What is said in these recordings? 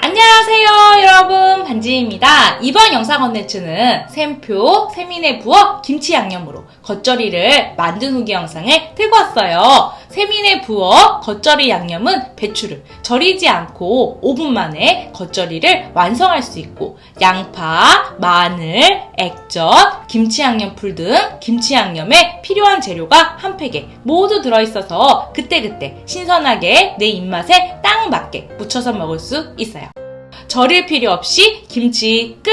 안녕하세요 여러분. 반지입니다. 이번 영상 컨텐츠는 샘표, 세민의 부어 김치 양념으로 겉절이를 만든 후기 영상을 들고 왔어요. 세민의 부어 겉절이 양념은 배추를 절이지 않고 5분 만에 겉절이를 완성할 수 있고 양파, 마늘, 액젓, 김치 양념풀 등 김치 양념에 필요한 재료가 한 팩에 모두 들어있어서 그때그때 신선하게 내 입맛에 딱 맞게 무쳐서 먹을 수 있어요. 절일 필요 없이 김치 끝!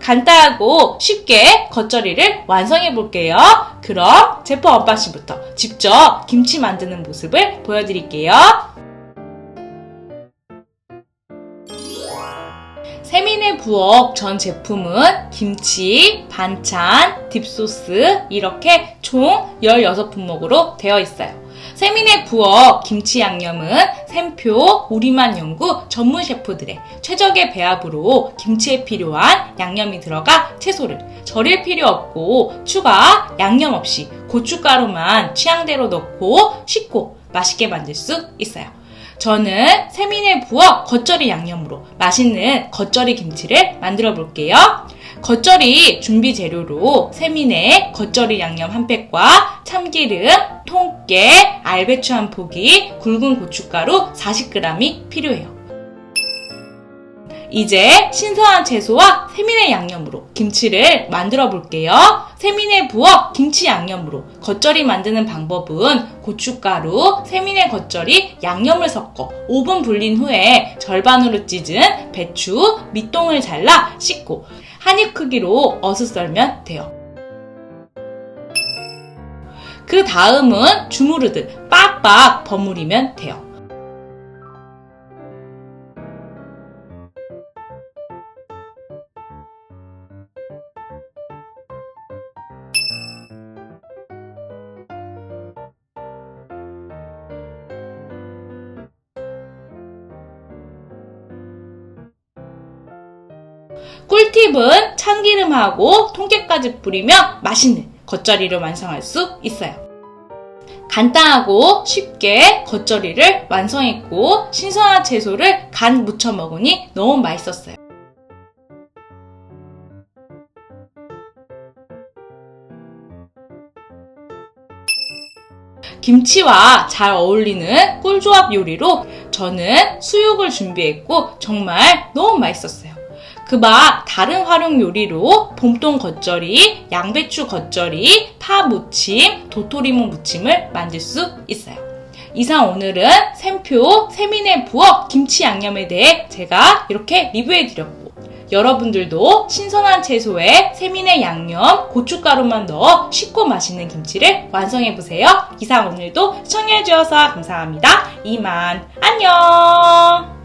간단하고 쉽게 겉절이를 완성해 볼게요. 그럼 제품 언박싱부터 직접 김치 만드는 모습을 보여드릴게요. 세민의 부엌 전 제품은 김치, 반찬, 딥소스 이렇게 총 16품목으로 되어 있어요. 세민의 부엌 김치 양념은 샘표, 우리만 연구 전문 셰프들의 최적의 배합으로 김치에 필요한 양념이 들어가 채소를 절일 필요 없고 추가 양념 없이 고춧가루만 취향대로 넣고 쉽고 맛있게 만들 수 있어요. 저는 세민의 부엌 겉절이 양념으로 맛있는 겉절이 김치를 만들어 볼게요. 겉절이 준비 재료로 세민의 겉절이 양념 한 팩과 참기름, 통깨, 알배추 한 포기, 굵은 고춧가루 40g이 필요해요. 이제 신선한 채소와 세민의 양념으로 김치를 만들어 볼게요. 세민의 부엌 김치 양념으로 겉절이 만드는 방법은 고춧가루, 세민의 겉절이 양념을 섞어 5분 불린 후에 절반으로 찢은 배추, 밑동을 잘라 씻고 한입 크기로 어슷 썰면 돼요. 그 다음은 주무르듯 빡빡 버무리면 돼요. 꿀팁은 참기름하고 통깨까지 뿌리면 맛있는 겉절이를 완성할 수 있어요. 간단하고 쉽게 겉절이를 완성했고 신선한 채소를 간 무쳐 먹으니 너무 맛있었어요. 김치와 잘 어울리는 꿀조합 요리로 저는 수육을 준비했고 정말 너무 맛있었어요. 그바 다른 활용 요리로 봄동 겉절이, 양배추 겉절이, 파 무침, 도토리묵 무침을 만들 수 있어요. 이상 오늘은 샘표, 세민의 부엌 김치 양념에 대해 제가 이렇게 리뷰해드렸고 여러분들도 신선한 채소에 세민의 양념, 고춧가루만 넣어 쉽고 맛있는 김치를 완성해보세요. 이상 오늘도 시청해주셔서 감사합니다. 이만 안녕!